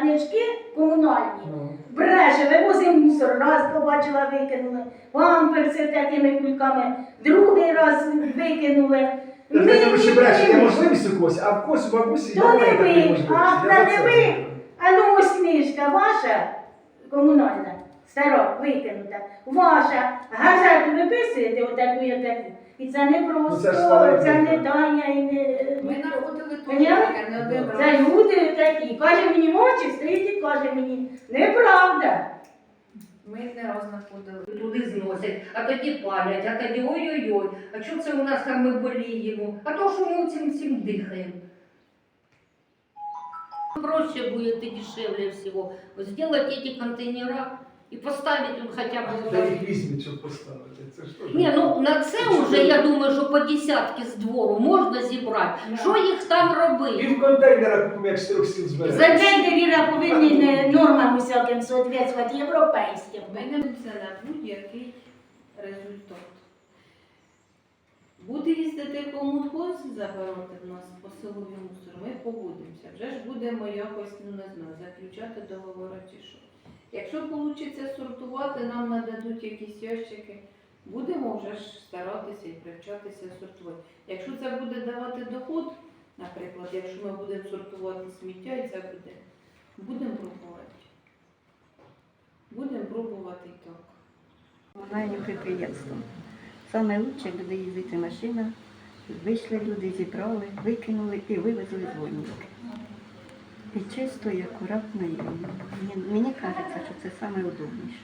Книжки комунальні. Ну. Бреше, вивозив мусор, раз побачила, викинули. Памперси такими кульками, другий раз викинули. Та ти тому що бреш, можливість у когось, а в когось у бабусі То не ви, а та не ви. А ну ось книжка ваша, комунальна, стара, викинута. Ваша. Газету виписуєте отаку і отаку. І це не просто, Ну, це слава це не. Таня і не. Один Це люди такі. Каже мені мовчик, стоїть каже мені, неправда. Ми не раз знаходили. Туди зносять, а тоді палять, а тоді ой-ой-ой. А що це у нас там ми боліємо? А то, що ми цим цим дихаємо. Проще будет и дешевле всего. Сделать эти контейнера и поставить им хотя бы... Та їх візьміть, щоб поставити. Це ж теж. Ні, ну на це вже я думаю, що по десятки з двору можна зібрати. Що їх там робити? Пів контейнера купимо, як з трьох сіл За зберемо. день довіра повинні не нормам усяким соответствувати європейським. Ми не це на будь-який результат. Буде їздити комунхоз забирати в нас по силові мусор, ми погодимося. Вже ж будемо якось, ну не знаю, заключати договори чи що. Якщо вийде сортувати, нам нададуть якісь ящики, будемо вже ж старатися і привчатися сортувати. Якщо це буде давати доход, наприклад, якщо ми будемо сортувати сміття і це буде, будемо пробувати. Будемо пробувати і так. Комунальне підприємство. Лучше буде їздити машина. Вийшли люди, зібрали, викинули і вивезли дзвоники. І чисто і акуратно. І мені, кажеться, що це саме удобніше.